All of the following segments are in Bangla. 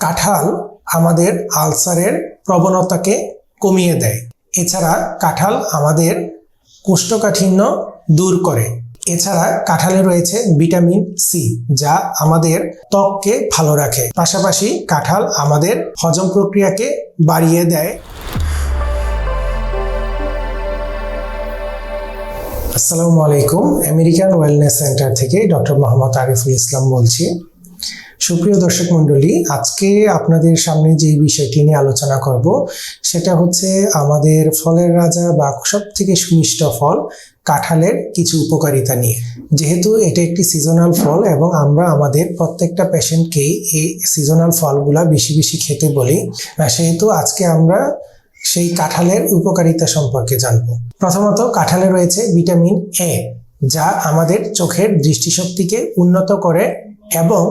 কাঁঠাল আমাদের আলসারের প্রবণতাকে কমিয়ে দেয়। এছাড়া কাঁঠাল আমাদের কোষ্ঠকাঠিন্য দূর করে। এছাড়া কাঁঠালে রয়েছে ভিটামিন সি যা আমাদের ত্বককে ভালো রাখে। পাশাপাশি কাঁঠাল আমাদের হজম প্রক্রিয়াকে বাড়িয়ে দেয়। আসসালামু আলাইকুম, আমেরিকান ওয়েলনেস সেন্টার থেকে ডক্টর মোহাম্মদ আরিফুল ইসলাম বলছি। সুপ্রিয় দর্শক মণ্ডলী, আজকে আপনাদের সামনে যে বিষয়টি নিয়ে আলোচনা করব, সেটা হচ্ছে আমাদের ফলের রাজা বা সব থেকে সুমিষ্ট ফল কাঁঠালের কিছু উপকারিতা নিয়ে। যেহেতু এটা একটি সিজনাল ফল এবং আমরা আমাদের প্রত্যেকটা পেশেন্টকেই এই সিজনাল ফলগুলা বেশি বেশি খেতে বলি, সেহেতু আজকে আমরা সেই কাঁঠালের উপকারিতা সম্পর্কে জানব। প্রথমত, কাঁঠালে রয়েছে ভিটামিন এ যা আমাদের চোখের দৃষ্টিশক্তিকে উন্নত করে এবং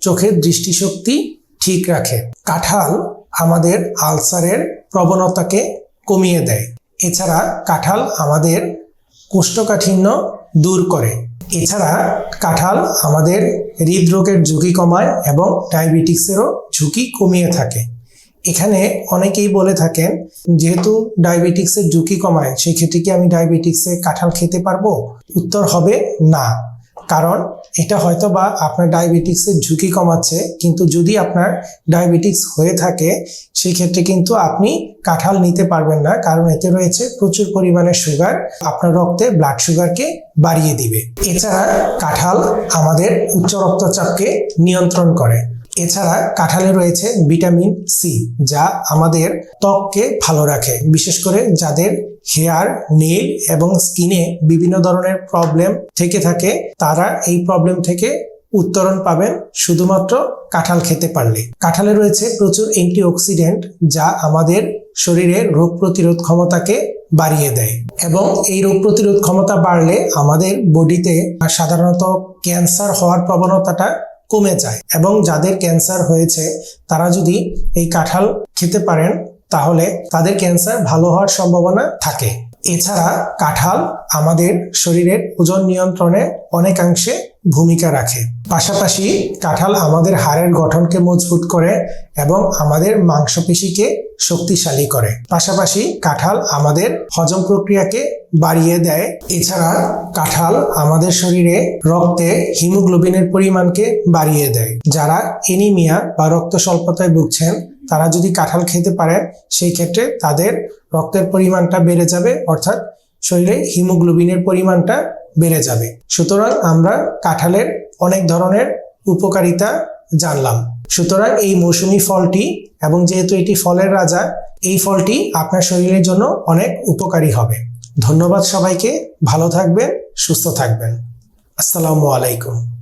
চোখের দৃষ্টিশক্তি ঠিক রাখে। কাঁঠাল আমাদের আলসারের প্রবণতাকে কমিয়ে দেয়। এছাড়া কাঁঠাল আমাদের কোষ্ঠকাঠিন্য দূর করে। এছাড়া কাঁঠাল আমাদের হৃদরোগের ঝুঁকি কমায় এবং ডায়াবেটিক্সেরও ঝুঁকি কমিয়ে থাকে। এখানে অনেকেই বলে থাকেন, যেহেতু ডায়াবেটিক্সের ঝুঁকি কমায়, সেক্ষেত্রে কি আমি ডায়াবেটিক্সে কাঁঠাল খেতে পারব? উত্তর হবে না। কারণ এটা হয়তো বা আপনার ডায়াবেটিক্সের ঝুঁকি কমাচ্ছে, কিন্তু যদি আপনার ডায়াবেটিক্স হয়ে থাকে, সেক্ষেত্রে কিন্তু আপনি কাঁঠাল নিতে পারবেন না, কারণ এতে রয়েছে প্রচুর পরিমাণে সুগার আপনার রক্তে ব্লাড সুগারকে বাড়িয়ে দিবে। এছাড়া কাঁঠাল আমাদের উচ্চ রক্তচাপকে নিয়ন্ত্রণ করে। এছাড়া কাঁঠালে রয়েছে ভিটামিন সি, যা আমাদের ত্বককে ভালো রাখে, বিশেষ করে যাদের হেয়ার নেল এবং স্কিনে বিভিন্ন ধরনের প্রবলেম থেকে থাকে, তারা এই প্রবলেম থেকে উত্তরণ পাবেন শুধুমাত্র কাঁঠাল খেতে পারলে। কাঁঠালে রয়েছে প্রচুর অ্যান্টিঅক্সিডেন্ট, যা আমাদের শরীরের রোগ প্রতিরোধ ক্ষমতাকে বাড়িয়ে দেয় এবং এই রোগ প্রতিরোধ ক্ষমতা বাড়লে আমাদের বডিতে সাধারণত ক্যান্সার হওয়ার প্রবণতাটা কমে যায় এবং যাদের ক্যান্সার হয়েছে, তারা যদি এই কাঁঠাল খেতে পারেন, তাহলে তাদের ক্যান্সার ভালো হওয়ার সম্ভাবনা থাকে। এছাড়া কাঁঠাল আমাদের শরীরের ওজন নিয়ন্ত্রণে অনেকাংশে ভূমিকা রাখে। পাশাপাশি কাঁঠাল আমাদের হাড়ের গঠনকে মজবুত করে এবং আমাদের মাংসপেশিকে শক্তিশালী করে। পাশাপাশি কাঁঠাল আমাদের হজম প্রক্রিয়াকে বাড়িয়ে দেয়। এছাড়া কাঁঠাল আমাদের শরীরে রক্তে হিমোগ্লোবিনের পরিমাণকে বাড়িয়ে দেয়, যারা এনিমিয়া বা রক্ত স্বল্পতায় ভুগছেন। তারা যদি কাঁঠাল খেতে পারে, সেই ক্ষেত্রে তাদের রক্তের পরিমাণটা বেড়ে যাবে, অর্থাৎ শরীরে হিমোগ্লোবিনের পরিমাণটা বেড়ে যাবে। সুতরাং আমরা কাঁঠালের অনেক ধরনের উপকারিতা জানলাম। সুতরাং এই মৌসুমী ফলটি এবং যেহেতু এটি ফলের রাজা, এই ফলটি আপনার শরীরের জন্য অনেক উপকারী হবে। ধন্যবাদ সবাইকে, ভালো থাকবেন, সুস্থ থাকবেন। আসসালামু আলাইকুম।